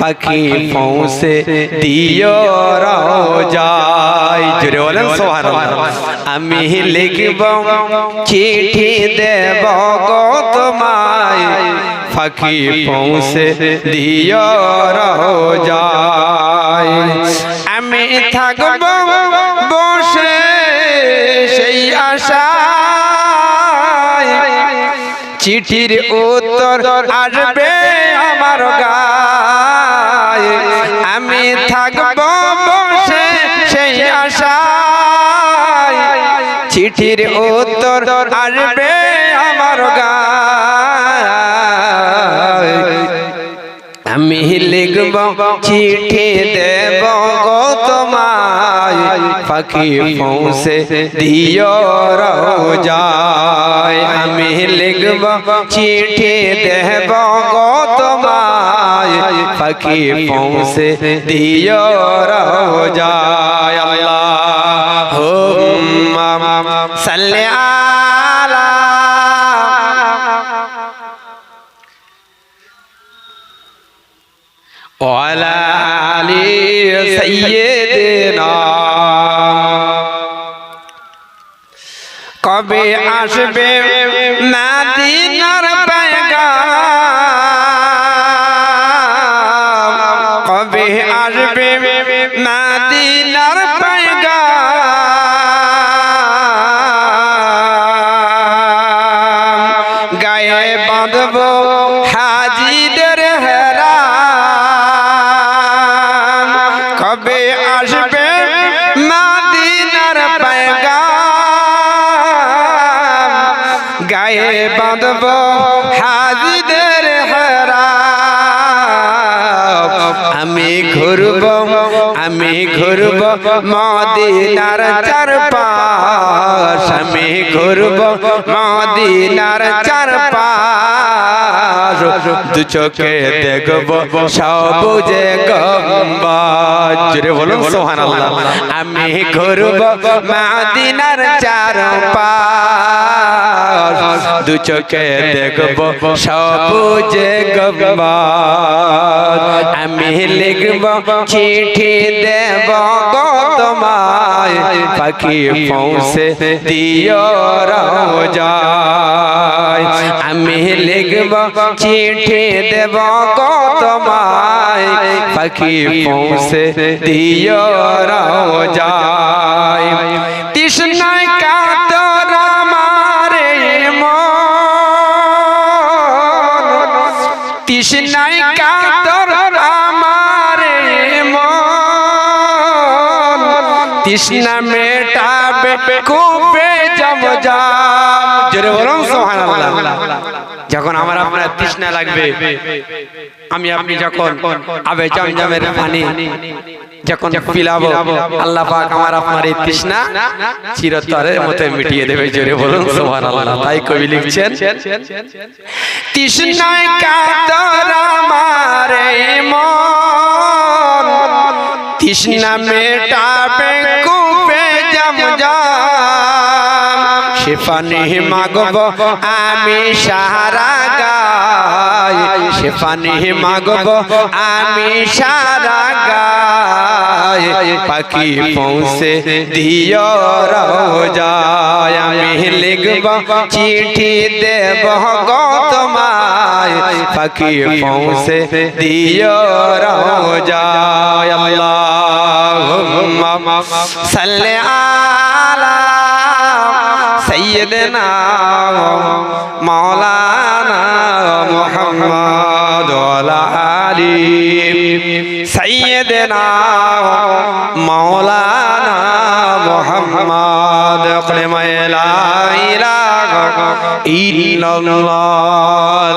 পাখি পৌঁছে দিও যায় জোরে বলেন সুবহানাল্লাহ। আমি লিখব, চিঠি দেব তোমায়। পাখি পৌঁছে দিও যায় আমি থাকব, বসে সেই আশায়। চিঠির উত্তর আসবে আমার গায়ে। আমি থাকব বসে সেই আশায়। চিঠির উত্তর আসবে আমার গায়ে। আমি লিখব, চিঠি দেব গো फकीफों से दियो रो जाए हमें लिखब चीठी देबो गो तुम्हारे फकीफों से दियो रो जाए अल्लाह हो सल्ला কবে আসবে মাদিনার পেগাম কবে আসবে মাদিনার পেগাম গায়ে বাঁধব হাজিদের হেরা কবে আসবে মাদিনার পেগাম গায়ে বাঁধব হাজিদের হেরা আমি ঘুরব আমি ঘুরব মদিনার চার পাশ আমি ঘুরব মদিনার চার পাশ দু চোখে দেখব সবুজে গম্বাজ। বলুন, সুবহানাল্লাহ। আমি ঘুরব মদিনার চার পাশ দু চোখে দেখব সবুজে গম্বাজ। আমি লিখব, চিঠি দেব গো তোমায়। পাখি পৌঁছে দিও যায় আমি লিখব, চিঠি দেব গো পাখি পৌঁছে দিও যায় কাতর তৃষ্ণায় কাতর আমারে মন। তৃষ্ণা মেটাবে কূপে যাব যা জোরে বলুন সুবহানাল্লাহ। যখন আমার আপনার তৃষ্ণা লাগবে আমি আপনি যখন আবে জমজমের পানি যখন পিলাবো আল্লাহ পাক আমার আপনার এই তৃষ্ণা চিরতরের মতো মিটিয়ে দেবে জোরে বলুন সুবহানাল্লাহ। তাই কবি লিখছেন তৃষ্ণায় কাতর আমার মন। তৃষ্ণা মেটাবে কূপে জম সে পানি মাগব আমি সারা গায় সে পানি মাগব আমি সারা গায় পাখি পৌঁছে দিও যায় আমি লিখব চিঠি দেব গো তোমায় পাখি পৌঁছে দিও যায় আল্লাহুম্মা সাল্লি মোহাম্মদ আলী সাইয়েদেনা মাওলানা মোহাম্মদ কলেমায় লা ইলাহা ইল্লাল্লাহ।